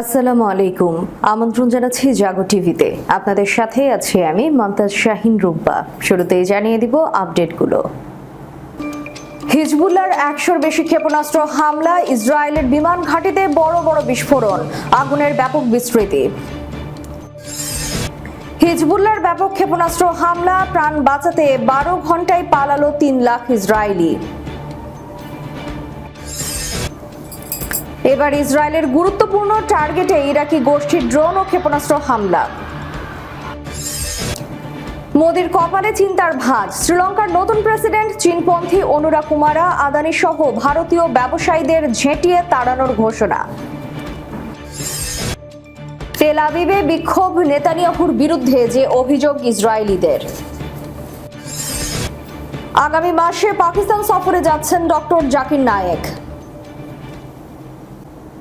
আসসালামু আলাইকুম। আমন্ত্রণ জানাচ্ছি জাগো টিভিতে। আপনাদের সাথে আছি আমি মমতাজ শাহিন রুব্বা। শুরুতেই জানিয়ে দিব আপডেটগুলো। হিজবুল্লার একশোর বেশি ক্ষেপণাস্ত্র হামলা, ইসরায়েলের বিমান ঘাঁটিতে বড় বড় বিস্ফোরণ, আগুনের ব্যাপক বিস্তৃতি। হিজবুল্লার ব্যাপক ক্ষেপণাস্ত্র হামলা, প্রাণ বাঁচাতে বারো ঘন্টায় পালালো তিন লাখ ইসরায়েলি। এবার ইসরায়েলের গুরুত্বপূর্ণ টার্গেটে ইরাকি গোষ্ঠীর ড্রোন ও ক্ষেপণাস্ত্র হামলা। মোদির কপালে চিন্তার ভাঁজ। শ্রীলঙ্কার নতুন প্রেসিডেন্ট চীনপন্থী অনুরা কুমারা আদানি সহ ভারতীয় ব্যবসায়ীদের ঝেঁটিয়ে তাড়ানোর ঘোষণা। তেল আবিবে বিক্ষোভ নেতানিয়াহুর বিরুদ্ধে যে অভিযোগ ইসরায়েলিদের। আগামী মাসে পাকিস্তান সফরে যাচ্ছেন ডক্টর জাকির নায়েক।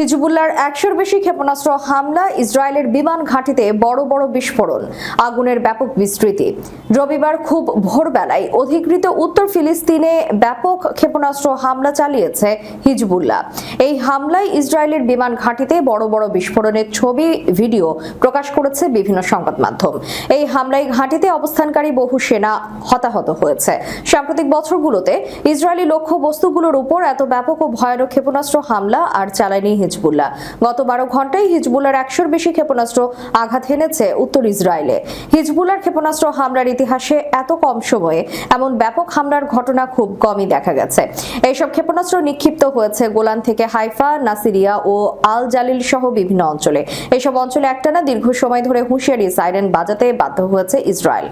হিজবুল্লার একশোর বেশি ক্ষেপণাস্ত্র হামলা, ইসরায়েলের বিমান ঘাঁটিতে বড় বড় বিস্ফোরণ, আগুনের ব্যাপক বিস্তৃতি। রবিবার খুব ভোরবেলায় অধিকৃত উত্তর ফিলিস্তিনে ব্যাপক ক্ষেপণাস্ত্র হামলা চালিয়েছে হিজবুল্লাহ। এই হামলায় ইসরায়েলের বিমান ঘাঁটিতে বড় বড় বিস্ফোরণের ছবি, ভিডিও প্রকাশ করেছে বিভিন্ন সংবাদ মাধ্যম। এই হামলায় ঘাঁটিতে অবস্থানকারী বহু সেনা হতাহত হয়েছে। সাম্প্রতিক বছরগুলোতে ইসরায়েলি লক্ষ্য বস্তুগুলোর উপর এত ব্যাপক ও ভয়ানক ক্ষেপণাস্ত্র হামলা আর চালায়নি হিজবুল্লাহ। গত বারো ঘন্টায় হিজবুল্লার একশোর বেশি ক্ষেপণাস্ত্র আঘাত হেনেছে উত্তর ইসরায়েলে। হিজবুল্লার ক্ষেপণাস্ত্র হামলার ইতিহাসে এত কম সময়ে এমন ব্যাপক হামলার ঘটনা খুব কমই দেখা গেছে। এইসব ক্ষেপণাস্ত্র নিক্ষিপ্ত হয়েছে গোলান থেকে হাইফা, নাসিরিয়া ও আল জালিল সহ বিভিন্ন অঞ্চলে। এসব অঞ্চলে একটানা দীর্ঘ সময় ধরে হুঁশিয়ারি সাইরেন বাজাতে বাধ্য হয়েছে ইসরায়েল।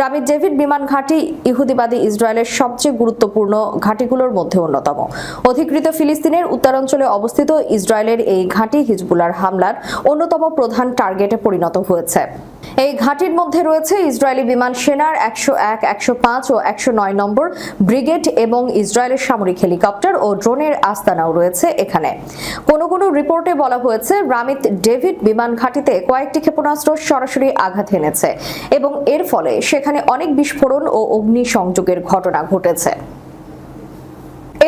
রামিদ ডেভিড বিমান ঘাঁটি ইহুদিবাদী ইসরায়েলের সবচেয়ে গুরুত্বপূর্ণ ঘাঁটিগুলোর মধ্যে অন্যতম। অধিকৃত ফিলিস্তিনের উত্তরাঞ্চলে অবস্থিত ইসরায়েলের এই ঘাঁটি হিজবুলার হামলার অন্যতম প্রধান টার্গেটে পরিণত হয়েছে। এই ঘাঁটির মধ্যে রয়েছে ইসরায়েলি বিমান সেনার একশো এক, একশো পাঁচ ও একশো নয় নম্বর ব্রিগেড এবং ইসরায়েলের সামরিক হেলিকপ্টার ও ড্রোনের আস্তানাও রয়েছে এখানে। কোনো কোনো রিপোর্টে বলা হয়েছে, রামিত ডেভিড বিমান ঘাঁটিতে কয়েকটি ক্ষেপণাস্ত্র সরাসরি আঘাত এনেছে এবং এর ফলে সেখানে অনেক বিস্ফোরণ ও অগ্নি সংযোগের ঘটনা ঘটেছে।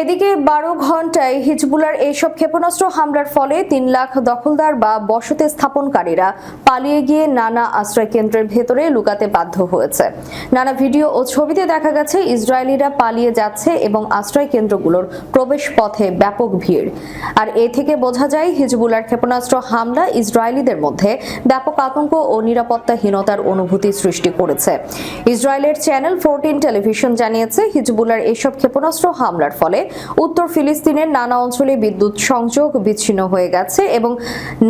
এদিকে বারো ঘন্টায় হিজবুলার এইসব ক্ষেপণাস্ত্র হামলার ফলে তিন লাখ দখলদার বা বসতি স্থাপনকারীরা পালিয়ে গিয়ে নানা আশ্রয় কেন্দ্রের ভেতরে লুকাতে বাধ্য হয়েছে। নানা ভিডিও ও ছবিতে দেখা গেছে, ইসরায়েলিরা পালিয়ে যাচ্ছে এবং আশ্রয় কেন্দ্রগুলোর প্রবেশ পথে ব্যাপক ভিড়। আর এ থেকে বোঝা যায়, হিজবুলার ক্ষেপণাস্ত্র হামলা ইসরায়েলিদের মধ্যে ব্যাপক আতঙ্ক ও নিরাপত্তাহীনতার অনুভূতি সৃষ্টি করেছে। ইসরায়েলের চ্যানেল ফোরটিন টেলিভিশন জানিয়েছে, হিজবুলার এসব ক্ষেপণাস্ত্র হামলার ফলে উত্তর ফিলিস্তিনের নানা অঞ্চলে বিদ্যুৎ সংযোগ বিচ্ছিন্ন হয়ে গেছে এবং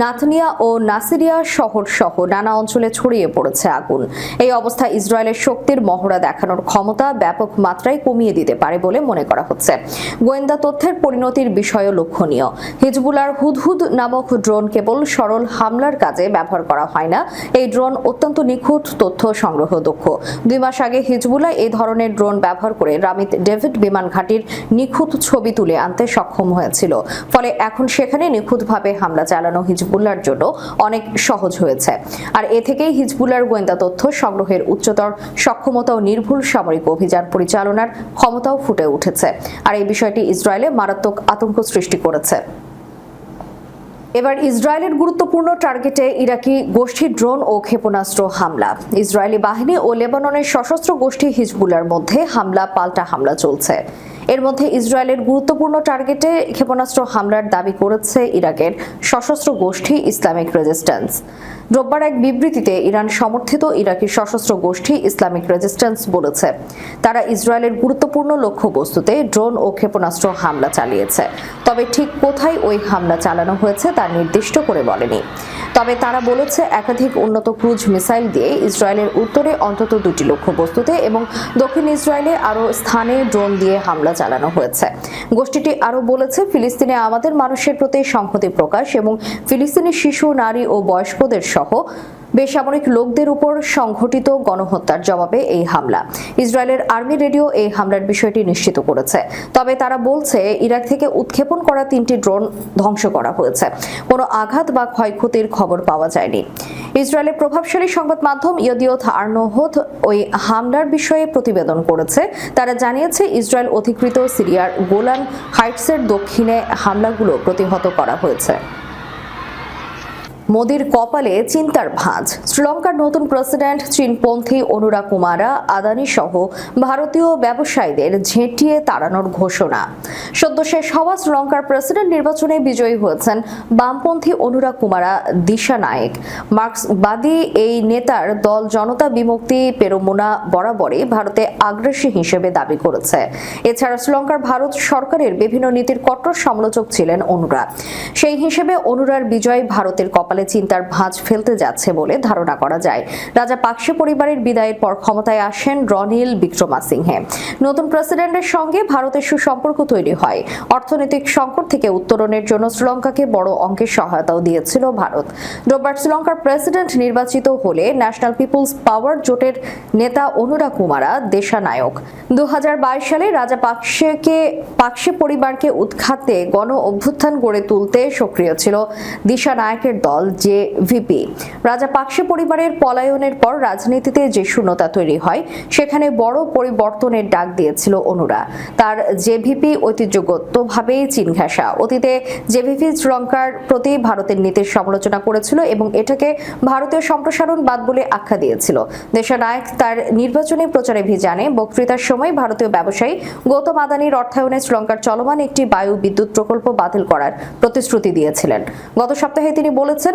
নাথনিয়া ও নাসিরিয়া শহর সহ নানা অঞ্চলে ছড়িয়ে পড়েছে আগুন। এই অবস্থা ইসরায়েলের শক্তির মহড়া দেখানোর ক্ষমতা ব্যাপক মাত্রায় কমিয়ে দিতে পারে বলে মনে করা হচ্ছে। গোয়েন্দা তথ্যের পরিণতির বিষয়ও লক্ষণীয়। হিজবুলার হুদহুদ নামক ড্রোন কেবল সরল হামলার কাজে ব্যবহার করা হয় না। এই ড্রোন অত্যন্ত নিখুঁত তথ্য সংগ্রহ দক্ষ। দুই মাস আগে হিজবুলা এই ধরনের ড্রোন ব্যবহার করে রামিত ডেভিড বিমান ঘাঁটির নিখুঁত ছবি তুলে আনতে সক্ষম হয়েছিল। ফলে এখন সেখানে নিখুঁতভাবে হামলা চালানো হিজবুল্লার জন্য অনেক সহজ হয়েছে। আর এ থেকেই হিজবুল্লার গোয়েন্দা তথ্য সংগ্রহের উচ্চতর সক্ষমতা ও নির্ভুল সামরিক অভিযান পরিচালনার ক্ষমতাও ফুটে উঠেছে। আর এই বিষয়টি ইসরায়েলে মারাত্মক আতঙ্ক সৃষ্টি করেছে। এবার ইসরায়েলের গুরুত্বপূর্ণ টার্গেটে ইরাকি গোষ্ঠী ড্রোন ও ক্ষেপণাস্ত্র হামলা। ইসরায়েলি বাহিনী ও লেবাননের সশস্ত্র গোষ্ঠী হিজবুলার মধ্যে হামলা, পাল্টা হামলা চলছে। এর মধ্যে ইসরায়েলের গুরুত্বপূর্ণ টার্গেটে ক্ষেপণাস্ত্র হামলার দাবি করেছে ইরাকের সশস্ত্র গোষ্ঠী ইসলামিক রেজিস্ট্যান্স। রোববার এক বিবৃতিতে ইরান সমর্থিত ইরাকি সশস্ত্র গোষ্ঠী ইসলামিক রেজিস্ট্যান্স বলেছে। তারা ইসরায়েলের গুরুত্বপূর্ণ লক্ষ্যবস্তুতে ড্রোন ও ক্ষেপণাস্ত্র হামলা চালিয়েছে। তবে ঠিক কোথায় ওই হামলা চালানো হয়েছে তা নির্দিষ্ট করে বলেনি। তবে তারা বলেছে, একাধিক উন্নত ক্রুজ মিসাইল দিয়ে ইসরায়েলের উত্তরে অন্তত দুটি লক্ষ্যবস্তুতে এবং দক্ষিণ ইসরায়েলে আরও স্থানে ড্রোন দিয়ে হামলা চালানো হয়েছে। গোষ্ঠীটি আরও বলেছে, ফিলিস্তিনে আমাদের মানুষের প্রতি সংহতি প্রকাশ এবং ফিলিস্তিনি শিশু, নারী ও বয়স্কদের সহ বেসামরিক লোকদের উপর সংঘটিত গণহত্যার জবাবে এই হামলা। ইসরায়েলের আর্মি রেডিও এই হামলার বিষয়টি নিশ্চিত করেছে। তবে তারা বলছে, ইরাক থেকে উৎক্ষেপণ করা তিনটি ড্রোন ধ্বংস করা হয়েছে। কোনো আঘাত বা ক্ষয়ক্ষতির খবর পাওয়া যায়নি। ইসরায়েলের প্রভাবশালী সংবাদ মাধ্যম ইয়দিওথ আর্নোহত ওই হামলার বিষয়ে প্রতিবেদন করেছে। তারা জানিয়েছে, ইসরায়েল অধিকৃত সিরিয়ার গোলান হাইটসের দক্ষিণে হামলাগুলো প্রতিহত করা হয়েছে। মোদির কপালে চিন্তার ভাঁজ। শ্রীলঙ্কার নতুন প্রেসিডেন্ট চীনপন্থী অনুরা কুমারা, আদানি সহ ভারতীয় ব্যবসায়ীদের ঝেঁটিয়ে তাড়ানোর ঘোষণা। সদ্য শেষ হওয়া শ্রীলঙ্কার প্রেসিডেন্ট নির্বাচনে বিজয়ী হয়েছেন বামপন্থী অনুরা কুমারা, দিশা নায়েক। মার্ক্সবাদী এই নেতার দল জনতা বিমুক্তি পেরোমোনা বরাবরই ভারতে আগ্রাসী হিসেবে দাবি করেছে। এছাড়া শ্রীলঙ্কার ভারত সরকারের বিভিন্ন নীতির কট্টর সমালোচক ছিলেন অনুরা। সেই হিসেবে অনুরার বিজয় ভারতের কপালে চিন্তার ভাঁজ ফেলতে যাচ্ছে বলে ধারণা করা যায়। রাজা পাকসে পরিবারের বিদায়ের পর ক্ষমতায় আসেন রনিল বিক্রমাসিংহে। নতুন প্রেসিডেন্টের সঙ্গে ভারতের সুসম্পর্ক তৈরি হয়। অর্থনৈতিক সংকট থেকে উত্তরণের জন্য শ্রীলঙ্কাকে বড় অঙ্কের সহায়তাও দিয়েছিল ভারত। রোববার শ্রীলঙ্কার প্রেসিডেন্ট নির্বাচিত হলে ন্যাশনাল পিপলস পাওয়ার জোটের নেতা অনুরা কুমারা দেশানায়ক। দু হাজার বাইশ সালে রাজা পাকসেকে পাকসে পরিবারকে উৎখাতে গণ অভ্যুত্থান গড়ে তুলতে সক্রিয় ছিল দিশা নায়কের দল যে ভিপি রাজা পাকসে পরিবারের পলায়নের পর রাজনীতিতে যে শূন্যতা তৈরি হয়, সেখানে বড় পরিবর্তনের ডাক দিয়েছিল অনুরা। তার জেভিপি ঐতিহ্যগতভাবেই চীন ঘেঁষা। অতীতে জেভিপি শ্রীলঙ্কার প্রতি ভারতের নীতির সমালোচনা করেছিল এবং এটাকে ভারতীয় সম্প্রসারণবাদ বলে আখ্যা দিয়েছিল। দেশানায়ক তার নির্বাচনী প্রচারে ভিজানে বক্তৃতার সময় ভারতীয় ব্যবসায়ী গৌতম আদানির অর্থায়নে শ্রীলঙ্কার চলমান একটি বায়ু বিদ্যুৎ প্রকল্প বাতিল করার প্রতিশ্রুতি দিয়েছিলেন। গত সপ্তাহে তিনি বলেছেন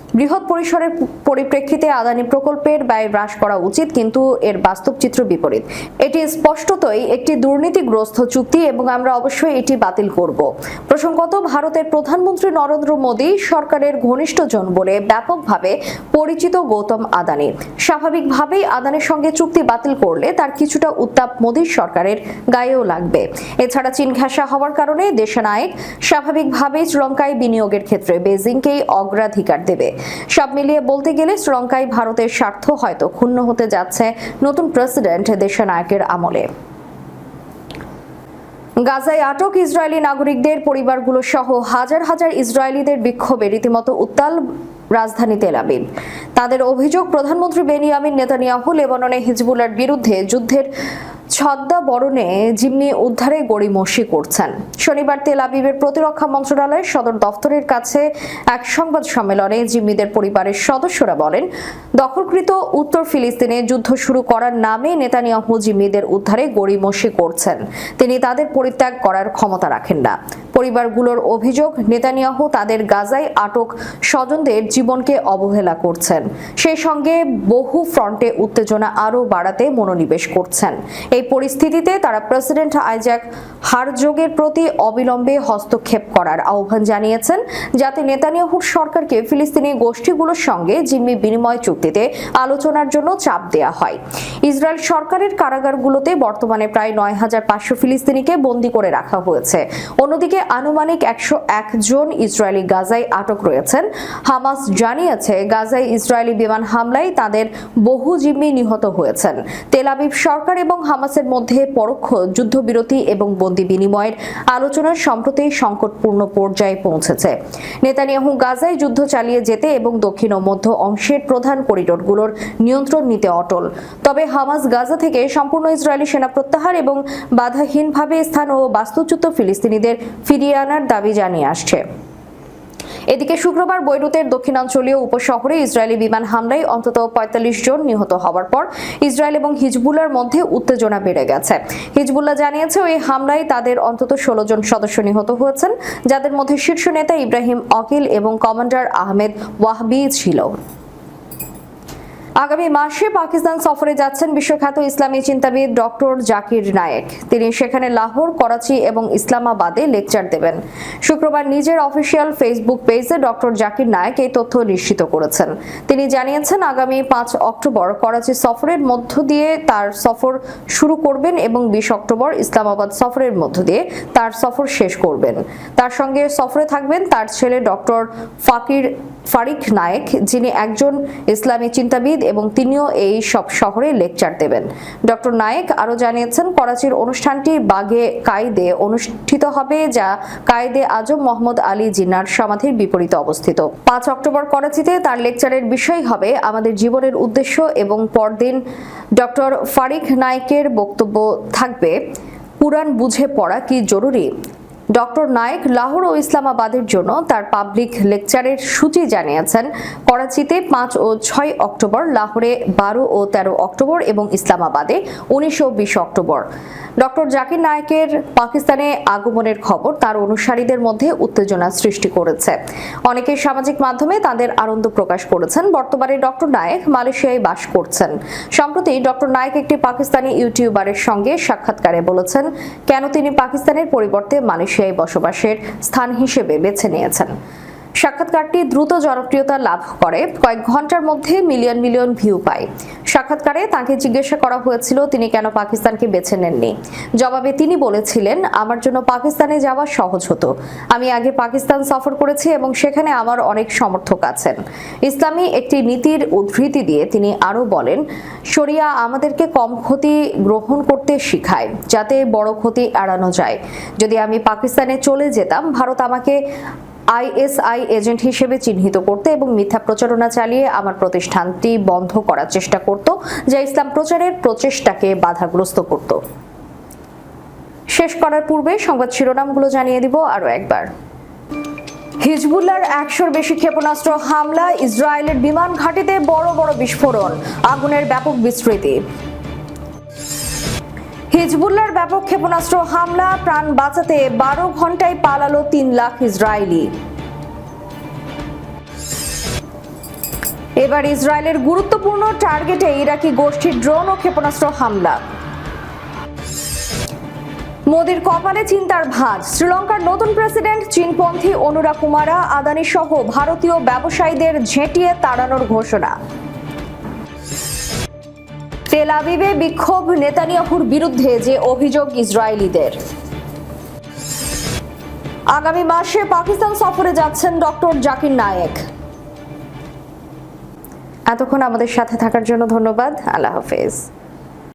বৃহৎ পরিসরের পরিপ্রেক্ষিতে আদানি প্রকল্পের ব্যয় হ্রাস করা উচিত, কিন্তু এর বাস্তব চিত্র বিপরীত। এটি স্পষ্টতই একটি দুর্নীতিগ্রস্ত চুক্তি এবং আমরা অবশ্যই এটি বাতিল করব। প্রসঙ্গত, ভারতের প্রধানমন্ত্রী নরেন্দ্র মোদী সরকারের ঘনিষ্ঠজন বলে ব্যাপকভাবে পরিচিত গৌতম আদানি। স্বাভাবিকভাবেই আদানির সঙ্গে চুক্তি বাতিল করলে তার কিছুটা উত্তাপ মোদীর সরকারের গায়েও লাগবে। এছাড়া চীন ঘেঁষা হওয়ার কারণে দেশনায়ক স্বাভাবিকভাবেই শ্রীলঙ্কায় বিনিয়োগের ক্ষেত্রে বেজিংকেই অগ্রাধিকার দেবে। সব মিলিয়ে বলতে গেলে শ্রীলঙ্কায় ভারতের স্বার্থ হয়তো ক্ষুণ্ণ হতে যাচ্ছে নতুন প্রেসিডেন্ট দেশনায়কের আমলে। গাজায় আটক ইসরায়েলি নাগরিকদের পরিবারগুলো সহ হাজার হাজার ইসরায়েলিদের বিক্ষোভে রীতিমতো উত্তাল রাজধানী তেল আবিব। তাদের অভিযোগ, প্রধানমন্ত্রী বেনিয়ামিন নেতানিয়াহু লেবাননে হিজবুলের বিরুদ্ধে যুদ্ধের ছদ্মা বরণে জিম্মি উদ্ধারে গড়িমসি করছেন। শনিবার তেল আবিবের প্রতিরক্ষা মন্ত্রণালয়ের সদর দফতরের কাছে এক সংবাদ সম্মেলনে জিম্মিদের পরিবারের সদস্যরা বলেন, দখলকৃত উত্তর ফিলিস্তিনে যুদ্ধ শুরু করার নামে নেতানিয়াহু জিম্মিদের উদ্ধারে গড়িমসি করছেন। তিনি তাদের পরিত্যাগ করার ক্ষমতা রাখেন না। পরিবারগুলোর অভিযোগ, নেতানিয়াহু তাদের গাজায় আটক স্বজনদের জীবনকে অবহেলা করছেন। সেই সঙ্গে বহু ফ্রন্টে উত্তেজনা আরও বাড়াতে মনোনিবেশ করছেন। এই পরিস্থিতিতে তারা প্রেসিডেন্ট আইজাক হারজোগের প্রতি অবিলম্বে হস্তক্ষেপ করার আহ্বান জানিয়েছেন, যাতে নেতানিয়াহুর সরকারকে ফিলিস্তিনি গোষ্ঠীগুলোর সঙ্গে জিম্মি বিনিময় চুক্তিতে আলোচনার জন্য চাপ দেওয়া হয়। ইসরায়েল সরকারের কারাগারগুলোতে বর্তমানে প্রায় নয় হাজার পাঁচশো ফিলিস্তিনিকে বন্দী করে রাখা হয়েছে। অন্যদিকে আনুমানিক একশো জন ইসরায়েলি গাজায় আটক রয়েছেন। হামাস জানিয়েছে, গাজায় ইসরায়েলি বিমান হামলায় তাদের বহু জিম্মি নিহত হয়েছেন। তেল আবিব সরকার এবং হামাসের মধ্যে পরোক্ষ যুদ্ধবিরতি এবং বন্দি বিনিময়ের আলোচনার সম্প্রতি সংকটপূর্ণ পর্যায়ে পৌঁছেছে। নেতানিয়াহু গাজায় যুদ্ধ চালিয়ে যেতে এবং দক্ষিণ ও মধ্য অংশের প্রধান করিডোরগুলোর নিয়ন্ত্রণ নিতে অটল। তবে হামাস গাজা থেকে সম্পূর্ণ ইসরায়েলি সেনা প্রত্যাহার এবং বাধাহীনভাবে স্থান ও বাস্তুচ্যুত ফিলিস্তিনিদের ফিরিয়ে আনার দাবি জানিয়ে আসছে। এদিকে শুক্রবার বৈরুতের দক্ষিণাঞ্চলীয় উপশহরে ইসরায়েলি বিমান হামলায় অন্তত পঁয়তাল্লিশ জন নিহত হওয়ার পর ইসরায়েল এবং হিজবুল্লার মধ্যে উত্তেজনা বেড়ে গেছে। হিজবুল্লাহ জানিয়েছে, ওই হামলায় তাদের অন্তত ষোলো জন সদস্য নিহত হয়েছেন, যাদের মধ্যে শীর্ষ নেতা ইব্রাহিম অকিল এবং কমান্ডার আহমেদ ওয়াহবি ছিল। আগামী মাসে পাকিস্তান সফরে যাচ্ছেন বিশ্বখ্যাত ইসলামী চিন্তাবিদ ডক্টর জাকির নায়েক। তিনি সেখানে লাহোর, করাচি এবং ইসলামাবাদে লেকচার দেবেন। শুক্রবার নিজের অফিসিয়াল ফেসবুক পেজে ডক্টর জাকির নায়েক এই তথ্য নিশ্চিত করেছেন। তিনি জানিয়েছেন, আগামী পাঁচ অক্টোবর করাচি সফরের মধ্য দিয়ে তার সফর শুরু করবেন এবং বিশ অক্টোবর ইসলামাবাদ সফরের মধ্য দিয়ে তার সফর শেষ করবেন। তার সঙ্গে সফরে থাকবেন তার ছেলে ডক্টর ফাকির ফারিক নায়েক, যিনি একজন ইসলামী চিন্তাবিদ এবং তিনিও এই সব শহরে লেকচার দেবেন। ডক্টর নায়েক আরও জানিয়েছেন, করাচির অনুষ্ঠানটি বাগে কায়েদে অনুষ্ঠিত হবে, যা কায়েদে আজম মোহাম্মদ আলী জিন্নার সমাধির বিপরীতে অবস্থিত। পাঁচ অক্টোবর করাচিতে তার লেকচারের বিষয় হবে আমাদের জীবনের উদ্দেশ্য এবং পরদিন ডক্টর ফারিক নায়েকের বক্তব্য থাকবে। কুরআন বুঝে পড়া কি জরুরি? ডক্টর নায়েক লাহোর ও ইসলামাবাদের জন্য তার পাবলিক লেকচারের সূচি জানিয়েছেন। করাচিতে পাঁচ ও ছয় অক্টোবর, লাহোরে বারো ও তেরো অক্টোবর এবং ইসলামাবাদে উনিশ ও বিশ অক্টোবর। ডক্টর জাকির নায়েকের পাকিস্তানে আগমনের খবর তার অনুসারীদের মধ্যে উত্তেজনা সৃষ্টি করেছে। অনেকে সামাজিক মাধ্যমে তাদের আনন্দ প্রকাশ করেছেন। বর্তমানে ডক্টর নায়েক মালয়েশিয়ায় বাস করছেন। সম্প্রতি ডক্টর নায়েক একটি পাকিস্তানি ইউটিউবারের সঙ্গে সাক্ষাৎকারে বলেছেন, কেন তিনি পাকিস্তানের পরিবর্তে মালয়েশিয়ায় বসবাসের স্থান হিসেবে বেছে নিয়েছেন। সাক্ষাৎকারটি দ্রুত জনপ্রিয়তা লাভ করে। কয়েক ঘণ্টার মধ্যে মিলিয়ন মিলিয়ন ভিউ পায়। সাক্ষাৎকারে তাকে জিজ্ঞাসা করা হয়েছিল, তিনি কেন পাকিস্তানকে বেছে নেননি? জবাবে তিনি বলেছিলেন, আমার জন্য পাকিস্তানে যাওয়া সহজ হতো। আমি আগে পাকিস্তান সফর করেছি এবং সেখানে আমার অনেক সমর্থক আছেন। ইসলামী একটি নীতির উদ্ধৃতি দিয়ে তিনি আরও বলেন, শরিয়া আমাদেরকে কম ক্ষতি গ্রহণ করতে শিখায়, যাতে বড় ক্ষতি এড়ানো যায়। যদি আমি পাকিস্তানে চলে যেতাম, ভারত আমাকে আইএসআই এজেন্ট হিসেবে চিহ্নিত করতে এবং মিথ্যা প্রচারণা চালিয়ে আমার প্রতিষ্ঠানটি বন্ধ করার চেষ্টা করত, যা ইসলাম প্রচারের প্রচেষ্টাকে বাধাগ্রস্ত করত। শেষ করার পূর্বে সংবাদ শিরোনামগুলো জানিয়ে দিব আরও একবার। হিজবুল্লার একশোর বেশি ক্ষেপণাস্ত্র হামলা ইসরায়েলের বিমান ঘাঁটিতে বড় বড় বিস্ফোরণ, আগুনের ব্যাপক বিস্তৃতি। হিজবুল্লার ব্যাপক ক্ষেপণাস্ত্র হামলা, প্রাণ বাঁচাতে বারো ঘন্টায় পালালো তিন লাখ ইসরায়েলি। এবার ইসরায়েলের গুরুত্বপূর্ণ টার্গেটে ইরাকি গোষ্ঠীর ড্রোন ও ক্ষেপণাস্ত্র হামলা। মোদির কপালে চিন্তার ভাঁজ, শ্রীলঙ্কার নতুন প্রেসিডেন্ট চীনপন্থী অনুরা কুমারা আদানি সহ ভারতীয় ব্যবসায়ীদের ঝেঁটিয়ে তাড়ানোর ঘোষণা। তেল আবিবে বিক্ষোভ নেতানিয়াহুর বিরুদ্ধে যে অভিযোগ ইসরায়েলিদের। আগামী মাসে পাকিস্তান সফরে যাচ্ছেন ডক্টর জাকির নায়েক। এতক্ষণ আমাদের সাথে থাকার জন্য ধন্যবাদ। আল্লাহ হাফেজ।